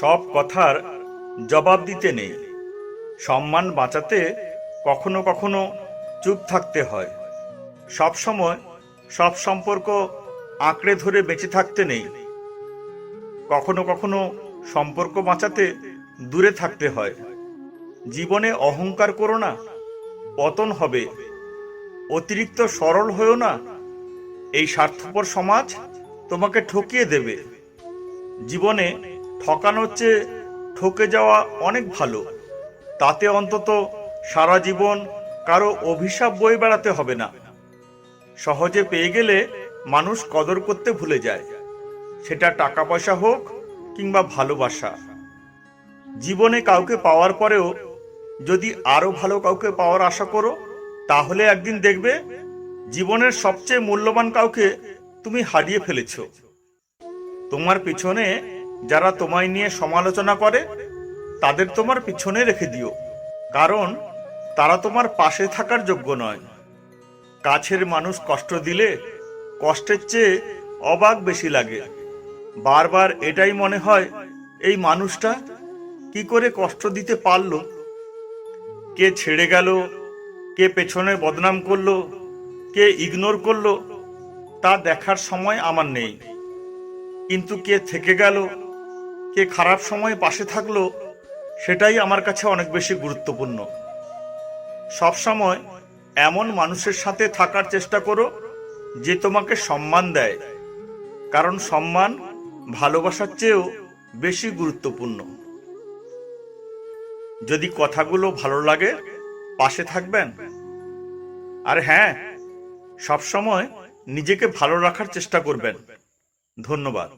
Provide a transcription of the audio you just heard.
সব কথার জবাব দিতে নেই। সম্মান বাঁচাতে কখনো কখনো চুপ থাকতে হয়। সব সময় সব সম্পর্ক আঁকড়ে ধরে বেঁচে থাকতে নেই। কখনো কখনো সম্পর্ক বাঁচাতে দূরে থাকতে হয়। জীবনে অহংকার করো না, পতন হবে। অতিরিক্ত সরল হয়েও না, এই স্বার্থপর সমাজ তোমাকে ঠকিয়ে দেবে। জীবনে ঠকানোর চেয়ে ঠকে যাওয়া অনেক ভালো। তাতে অন্তত সারা জীবন কারও অভিশাপ বয়ে বেড়াতে হবে না। সহজে পেয়ে গেলে মানুষ কদর করতে ভুলে যায়। সেটা টাকা পয়সা হোক কিংবা ভালোবাসা। জীবনে কাউকে পাওয়ার পরেও যদি আরও ভালো কাউকে পাওয়ার আশা করো, তাহলে একদিন দেখবে জীবনের সবচেয়ে মূল্যবান কাউকে তুমি হারিয়ে ফেলেছো। তোমার পিছনে যারা তোমায় নিয়ে সমালোচনা করে, তাদের তোমার পিছনে রেখে দিও। কারণ তারা তোমার পাশে থাকার যোগ্য নয়। কাছের মানুষ কষ্ট দিলে কষ্টের চেয়ে অবাক বেশি লাগে। বারবার এটাই মনে হয়, এই মানুষটা কি করে কষ্ট দিতে পারল? কে ছেড়ে গেল? কে পেছনে বদনাম করল? কে ইগনোর করল? তা দেখার সময় আমার নেই। কিন্তু কে থেকে গেল? কে খারাপ সময় পাশে থাকল সেটাই আমার কাছে অনেক বেশি গুরুত্বপূর্ণ। সব সময় এমন মানুষের সাথে থাকার চেষ্টা করো যে তোমাকে সম্মান দেয়, কারণ সম্মান ভালোবাসার চেয়েও বেশি গুরুত্বপূর্ণ। যদি কথাগুলো ভালো লাগে, পাশে থাকবেন। আর হ্যাঁ সবসময় নিজেকে ভালো রাখার চেষ্টা করবেন। ধন্যবাদ।